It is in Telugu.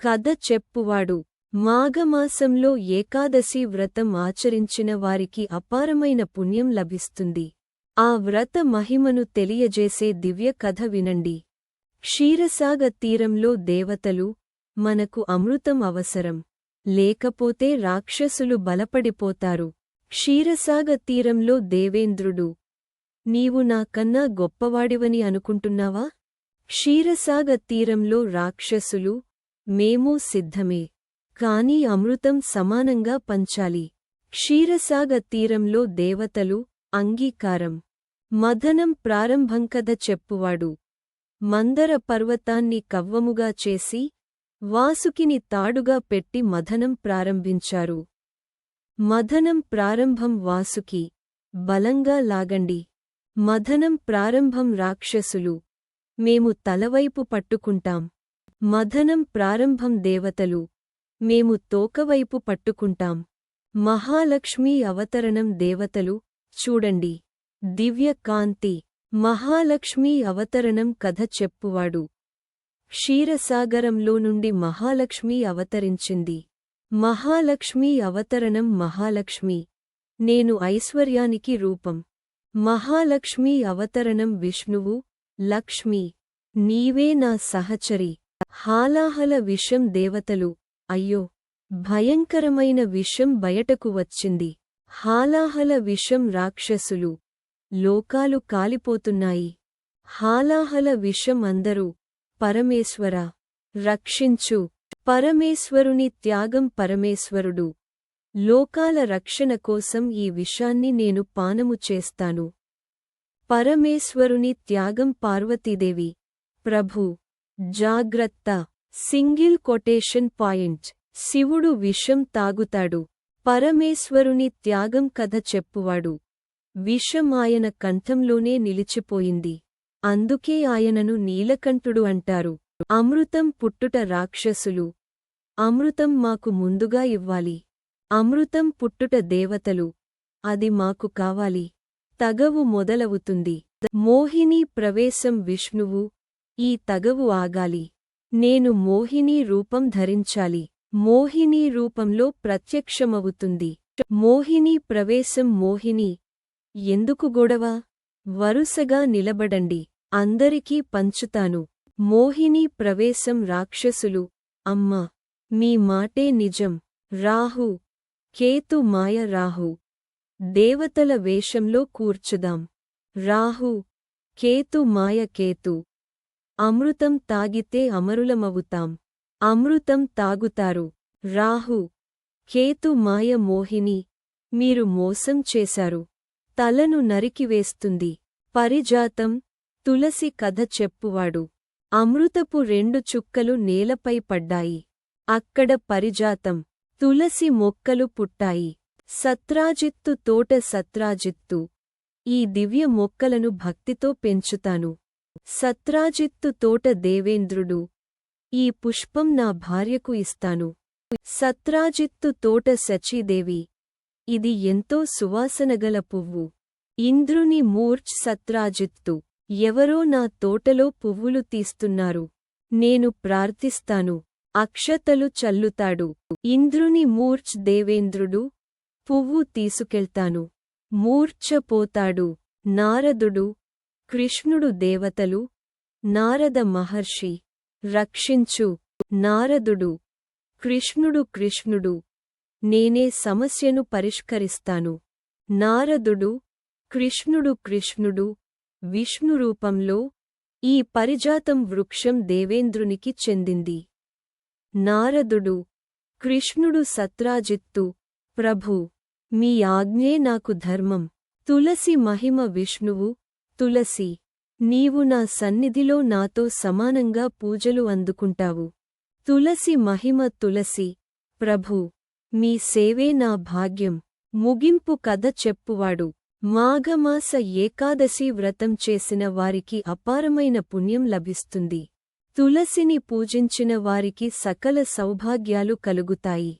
కథ చెప్పువాడు. మాఘమాసంలో ఏకాదశి వ్రతం ఆచరించిన వారికి అపారమైన పుణ్యం లభిస్తుంది. ఆ వ్రత మహిమను తెలియజేసే దివ్య కథ వినండి. క్షీరసాగ తీరంలో దేవతలు మనకు అమృతం అవసరం. లేకపోతే రాక్షసులు బలపడిపోతారు. క్షీరసాగ తీరంలో దేవేంద్రుడు నీవు నాకన్నా గొప్పవాడివని అనుకుంటున్నావా? క్షీరసాగ తీరంలో రాక్షసులు మేము సిద్ధమే. కాని అమృతం సమానంగా పంచాలి. క్షీరసాగ తీరంలో దేవతలు అంగీకారం. మదనం ప్రారంభంకథ చెప్పువాడు. మందర పర్వతాన్ని కవ్వముగా చేసి వాసుకిని తాడుగా పెట్టి మథనం ప్రారంభించారు. మథనం ప్రారంభం వాసుకి. బలంగా లాగండి. మథనం ప్రారంభం రాక్షసులు. మేము తలవైపు పట్టుకుంటాం. మథనం ప్రారంభం దేవతలు. మేము తోకవైపు పట్టుకుంటాం. మహాలక్ష్మీ అవతరణం దేవతలు చూడండి. దివ్య కాంతి. మహాలక్ష్మీ అవతరణం కథ చెప్పువాడు. క్షీరసాగరంలో నుండి మహాలక్ష్మి అవతరించింది. మహాలక్ష్మీ అవతరణం మహాలక్ష్మి. నేను ఐశ్వర్యానికి రూపం. మహాలక్ష్మీ అవతరణం విష్ణువు లక్ష్మి. నీవే నా సహచరి. హాలాహల విషం దేవతలు. అయ్యో! భయంకరమైన విషం బయటకు వచ్చింది. హాలాహల విషం రాక్షసులు. లోకాలు కాలిపోతున్నాయి. హాలాహల విషం అందరూ పరమేశ్వర రక్షించు. పరమేశ్వరుని త్యాగం పరమేశ్వరుడు. లోకాల రక్షణ కోసం ఈ విషాన్ని నేను పానము చేస్తాను. పరమేశ్వరుని త్యాగం పార్వతీదేవి. ప్రభు జాగ్రత్త. Single quotation point. శివుడు విషం తాగుతాడు. పరమేశ్వరుని త్యాగం కథ చెప్పువాడు. విషం ఆయన కంఠంలోనే నిలిచిపోయింది. అందుకే ఆయనను నీలకంఠుడు అంటారు. అమృతం పుట్టుట రాక్షసులు. అమృతం మాకు ముందుగా ఇవ్వాలి. అమృతం పుట్టుట దేవతలు. అది మాకు కావాలి. తగవు మొదలవుతుంది. మోహిని ప్రవేశం విష్ణువు. ఈ తగవు ఆగాలి. నేను మోహినీ రూపం ధరించాలి. మోహినీ రూపంలో ప్రత్యక్షమవుతుంది. మోహిని ప్రవేశం మోహిని. ఎందుకు గొడవ? వరుసగా నిలబడండి. అందరికీ పంచుతాను. మోహిని ప్రవేశం రాక్షసులు. అమ్మా మీ మాటే నిజం. రాహు కేతు మాయ రాహు. దేవతల వేషంలో కూర్చుదాం. రాహు కేతు మాయ కేతు. అమృతం తాగితే అమరులమవుతాం. అమృతం తాగుతారు. రాహు కేతు మాయ మోహిని మీరు మోసం చేశారు. తలను నరికివేస్తుంది. పరిజాతం తులసి కథ చెప్పువాడు. అమృతపు రెండు చుక్కలు నేలపై పడ్డాయి. అక్కడ పరిజాతం తులసి మొక్కలు పుట్టాయి. సత్రాజిత్తు తోట సత్రాజిత్తు. ఈ దివ్య మొక్కలను భక్తితో పెంచుతాను. సత్రాజిత్తు తోట దేవేంద్రుడు ఈ పుష్పం నా భార్యకు ఇస్తాను. సత్రాజిత్తు తోట సచీదేవి ఇది ఎంతో సువాసనగల పువ్వు. ఇంద్రుని మూర్ఛ్ సత్రాజిత్తు ఎవరో నా తోటలో పువ్వులు తీస్తున్నారు. నేను ప్రార్థిస్తాను అక్షతలు చల్లుతాడు. ఇంద్రుని మూర్ఛ్ దేవేంద్రుడు పువ్వు తీసుకెళ్తాను. మూర్ఛపోతాడు నారదుడు కృష్ణుడు దేవతలు నారద మహర్షి రక్షించు నారదుడు కృష్ణుడు కృష్ణుడు నేనే సమస్యను పరిష్కరిస్తాను. నారదుడు కృష్ణుడు కృష్ణుడు విష్ణురూపంలో ఈ పరిజాతం వృక్షం దేవేంద్రునికి చెందింది. నారదుడు కృష్ణుడు సత్రాజిత్తు ప్రభు మీ ఆజ్ఞే నాకు ధర్మం. తులసి మహిమ విష్ణువు తులసి నీవు నా సన్నిధిలో నాతో సమానంగా పూజలు అందుకుంటావు. తులసి మహిమ తులసి ప్రభు మీ సేవే నా భాగ్యం. ముగింపు కథ చెప్పువాడు. మాఘమాస ఏకాదశి వ్రతం చేసిన వారికి అపారమైన పుణ్యం లభిస్తుంది. తులసిని పూజించిన వారికి సకల సౌభాగ్యాలు కలుగుతాయి.